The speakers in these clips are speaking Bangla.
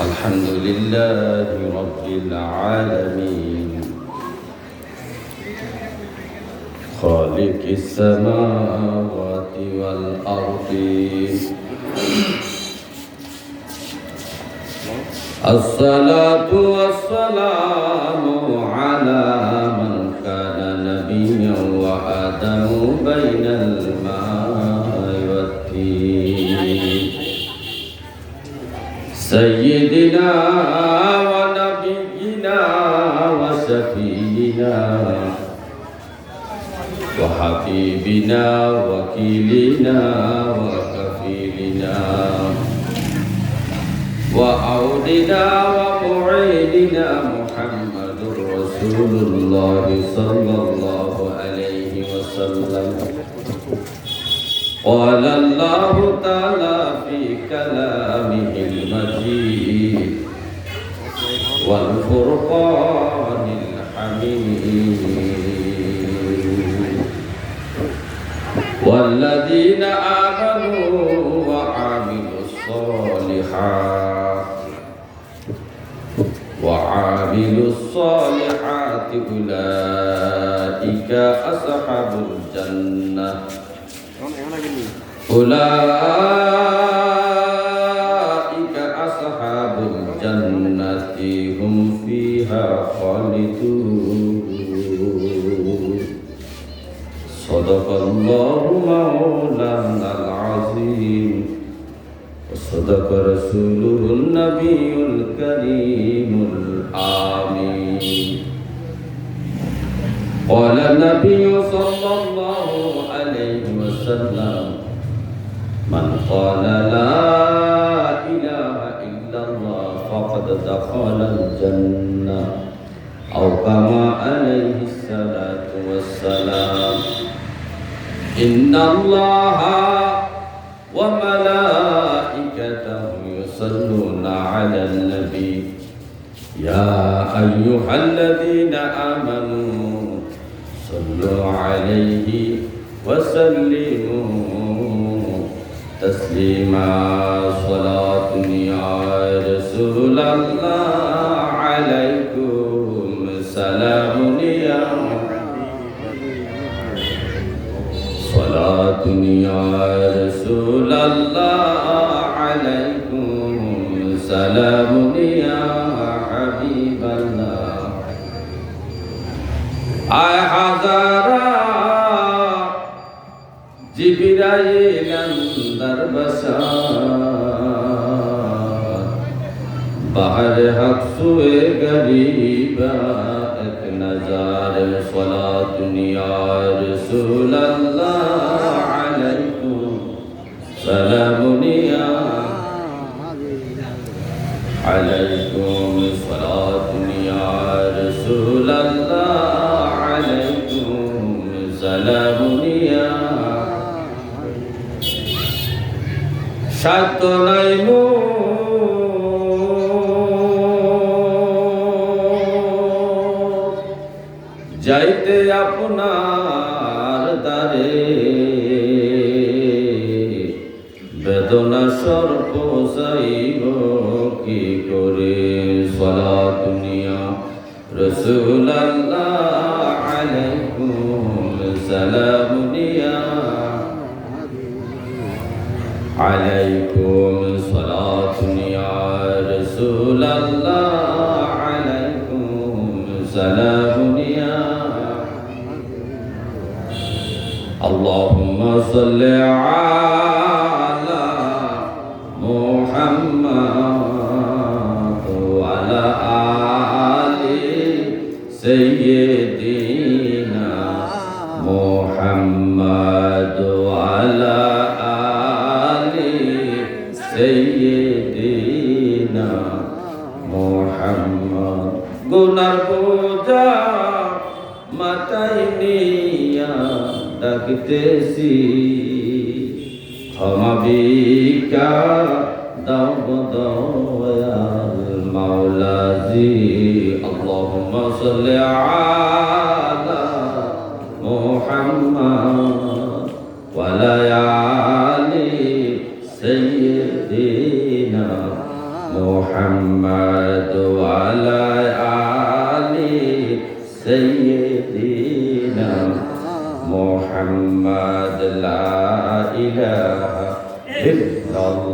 الحمد لله رب العالمين. خالق السماوات والأرض. الصلاة والسلام على من كان نبيا وآدم بين الماء والتين. سيدنا ونبينا وشفينا وحبيبنا وكيلنا وكفيلنا وأولنا ومعيننا محمد رسول الله صلى الله عليه وسلم. قال الله تعالى في كلامه المجيد والفرقان الحميد. والذين آمنوا وعملوا الصالحات وعاملوا الصالحات أولئك أصحاب الجنة. أولئك صدق الله مولانا العظيم. وصدق رسوله النبي الكريم الآمين. قال النبي صلى الله عليه وسلم من قال لا إله إلا الله فقد دخل الجنة. أو كما عليه الصلاة والسلام إن الله وملائكته يصلون على النبي. يا أيها الذين آمنوا صلوا عليه وسلموا تسليما. صلاة يا رسول الله عليكم سلام. صلاة يا رسول الله عليكم سلام يا حبيب الله আয় হাজারা জিবিরাইল আন্দার বসা বাহর হক সুয়ে গরিবা এক নজার সলা দুনিয়া রসুল আল্লাহ আলাইকুম সালামুনিয়া عليكم صلاة يا رسول الله عليكم سلام يا সত্য নাইম যাইতে আপনার দ্বারে বেদনা সর্প যাইব কি করে সলা দুনিয়া রসুল আল্লাহ আলাইকুম সালামুনিয়া عليكم صلاة يا رسول الله عليكم سلام يا اللهم صل على سيدنا محمد وعلى آل سيدنا محمد গুনার বোঝা মাথায় নিয়া ডাকতেছি ক্ষমা ভিক্ষা الدهر اللهم صل على محمد وليالي سيدنا محمد وعلى سيدنا محمد لا إله إلا الله.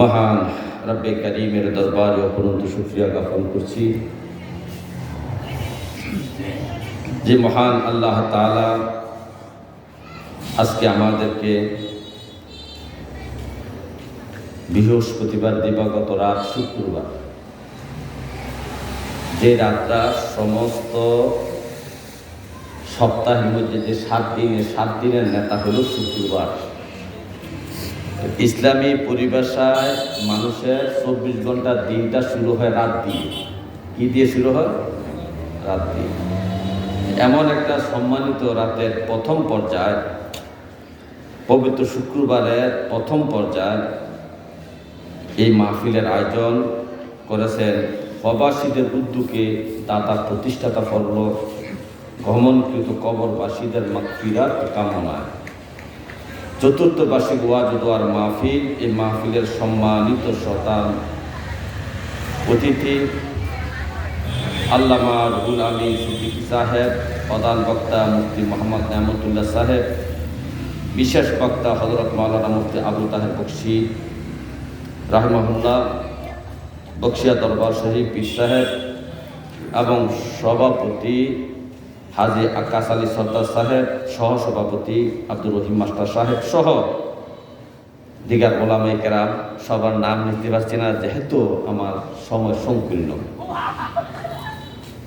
মহান রব্বে করিমের দরবারে অপরন্ত শুক্রিয়া জ্ঞাপন করছি। যে মহান আল্লাহ তাআলা আজকে আমাদেরকে বৃহস্পতিবার দিবাগত রাত শুক্রবার যে রাতটা সমস্ত সপ্তাহের মধ্যে যে সাত দিনের সাত দিনের নেতা হলো শুক্রবার। ইসলামী পরিভাষায় মানুষের চব্বিশ ঘণ্টার দিনটা শুরু হয় রাত দিয়ে। কি দিয়ে শুরু হয়? রাত দিয়ে। এমন একটা সম্মানিত রাতের প্রথম পর্যায়, পবিত্র শুক্রবারের প্রথম পর্যায় এই মাহফিলের আয়োজন করেছেন প্রবাসীদের উদ্যোগে দাতা প্রতিষ্ঠাতা ফল গমনকৃত কবরবাসীদের মাগফিরাত কামনায়। চতুর্থ বার্ষিক ওয়াজ দোয়ার মাহফিল। এই মাহফিলের সম্মানিত শতান অতিথি আল্লামা রুহুল আমিন সিদ্দিকী সাহেব, প্রধান বক্তা মুফতি মোহাম্মদ নেমতুল্লাহ সাহেব, বিশেষ বক্তা হজরত মাওলানা মুফতি আবু তাহের বক্সি, রাহমাহুল্লাহ, বক্সিয়া দরবার শরীফ পীর সাহেব এবং সভাপতি হাজি আকাশ আলী সর্দার সাহেব সহ সভাপতি আব্দুর রহিম মাস্টার সাহেব সহ দিগার ওলামে কেরাম সবার নাম নিতে পারছি না, যেহেতু আমার সময় সংকীর্ণ।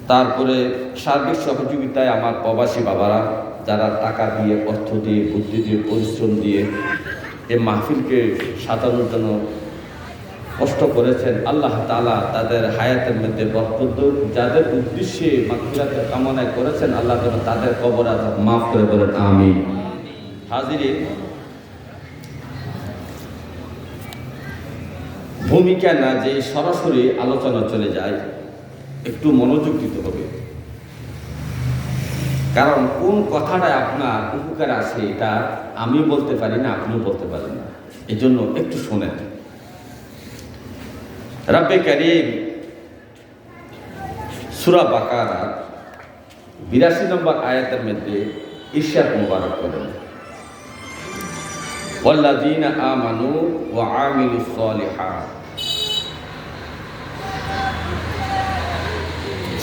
তারপরে সার্বিক সহযোগিতায় আমার প্রবাসী বাবারা, যারা টাকা দিয়ে, অর্থ দিয়ে, বুদ্ধি দিয়ে, পরিশ্রম দিয়ে এই মাহফিলকে সাজানোর জন্য কষ্ট করেছেন, আল্লাহ তালা তাদের হায়াতের মধ্যে বরকত যাদের উদ্দেশ্যে মাগফিরাতের কামনায় করেছেন, আল্লাহ যেন তাদের কবর মাফ করে বলেন আমি হাজিরে ভূমিকা না যে সরাসরি আলোচনা চলে যায়, একটু মনোযোগ দিতে হবে। কারণ কোন কথাটা আপনার উপকার আছে, এটা আমি বলতে পারি না, আপনিও বলতে পারেন না। এজন্য একটু শোনেন। রব্বে করিম সুরা বাকারা বিরাশি নম্বর আয়াতের মধ্যে ঈর্ষাদ মুবারক করেন والذين آمنوا وعملوا الصالحات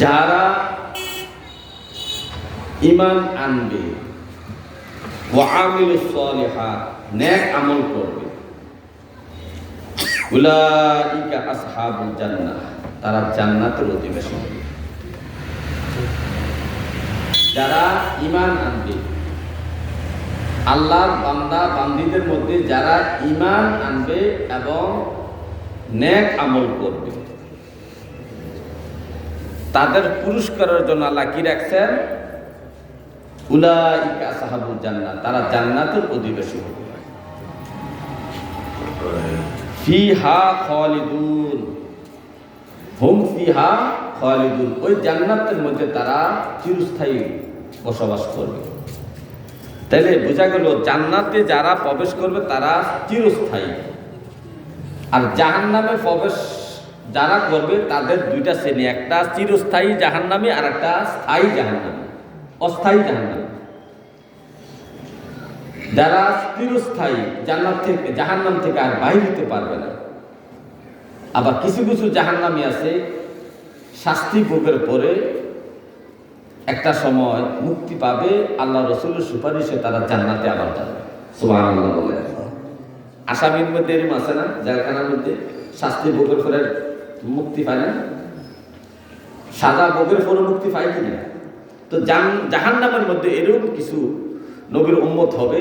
যারা ইমান আনবে ও আমিল সলিহাত নেক আমল করবে উলাইকা আসহাবুল জান্নাহ, তারা জান্নাতের অধিবাসী। যারা ইমান আনবে, আল্লাহর বান্দা বান্দিদের মধ্যে যারা ইমান আনবে এবং নেক আমল করবে, তাদের পুরস্কারের জন্য আল্লাহ কি রাখছেন? উলাইকা সাহাবুল জান্নাত তারা জান্নাতের অধিবাসী হবে ফিহা খালিদুন। হুম ফিহা খালিদুন। ওই জান্নাতের মধ্যে তারা চিরস্থায়ী বসবাস করবে। তাহলে বোঝা গেল, জান্নাতে যারা প্রবেশ করবে তারা চিরস্থায়ী। আর জাহান্নামে প্রবেশ যারা করবে, তাদের দুইটা শ্রেণি, একটা চিরস্থায়ী জাহান্নামী আর একটা স্থায়ী জাহান্নামী। অস্থায়ী জাহান্নামী। যারা চিরস্থায়ী, জান্নাত থেকে, জাহান্নাম থেকে আর বাইর হতে পারবে না। আবার কিছু কিছু জাহান্নামী আছে, শাস্তি ভোগের পরে একটা সময় মুক্তি পাবে, আল্লাহ রসুলের সুপারিশে তারা জান্নাতে আবার যাবে। বলে আসামির মধ্যে এরম আছে না? জেলখানার মধ্যে শাস্তি ভোগের পরে মুক্তি পায় না? সাদা ভোগের পরে মুক্তি পায় কিনা? তো জাহান নামের মধ্যে এরকম কিছু নবীর উম্মত হবে,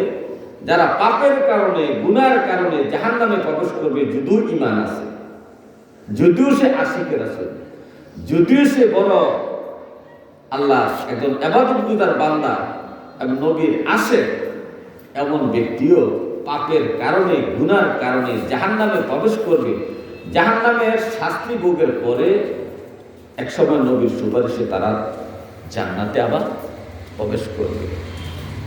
যারা পাপের কারণে, গুনার কারণে জাহান নামে প্রবেশ করবে, যদিও ইমান আছে। যদিও সে আশিকের আছে যদিও সে বড় আল্লাহ, একজন এবাদতগুজার বান্দা এবং নবীর আসে এমন ব্যক্তিও পাপের কারণে, গুনার কারণে জাহান নামে প্রবেশ করবে। জাহান নামের শাস্তি ভোগের পরে একসময় নবীর সুপারিশে তারা জান্নাতে আবার প্রবেশ করবে।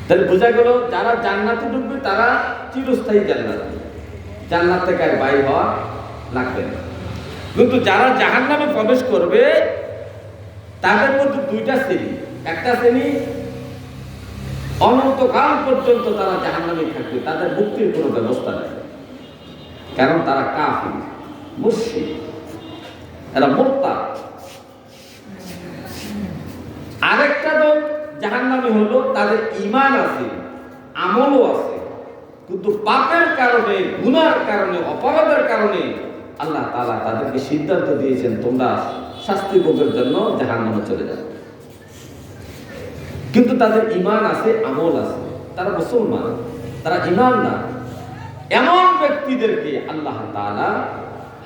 তাহলে বোঝা গেল, যারা জান্নাতে ঢুকবে, তারা চিরস্থায়ী জান্নাত। জান্নাত থেকে আর বাইর হওয়া লাগবে না। কিন্তু যারা জাহান নামে প্রবেশ করবে, তাদের মধ্যে দুইটা শ্রেণি। একটা শ্রেণি অনন্তকাল পর্যন্ত তারা জাহান নামে থাকবে, তাদের মুক্তির কোনো ব্যবস্থা নেই। কারণ তারা কাফি মুর্শিদ এরা মোত্তা জাহান্নামী হলো তাদের ইমান আছে, আমলও আছে। কিন্তু পাপের কারণে, গুনার কারণে, অপরাধের কারণে আল্লাহ তাআলা তাদেরকে সিদ্ধান্ত দিয়েছেন, তোমরা শাস্তি ভোগের জন্য জাহান্নামে চলে যাও। কিন্তু তাদের ইমান আছে, আমল আছে। তারা মুসলমান, তারা ইমান না। এমন ব্যক্তিদেরকে আল্লাহ তাআলা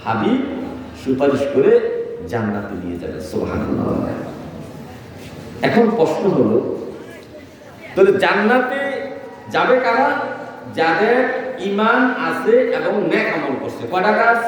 হাবিব সুপারিশ করে জান্নাতে নিয়ে যাবে সোহান এখন প্রশ্ন হলো তাহলে জান্নাতে যাবে কারা? যাদের ইমান আছে এবং ন্যাক আমল করছে। কটা কাজ?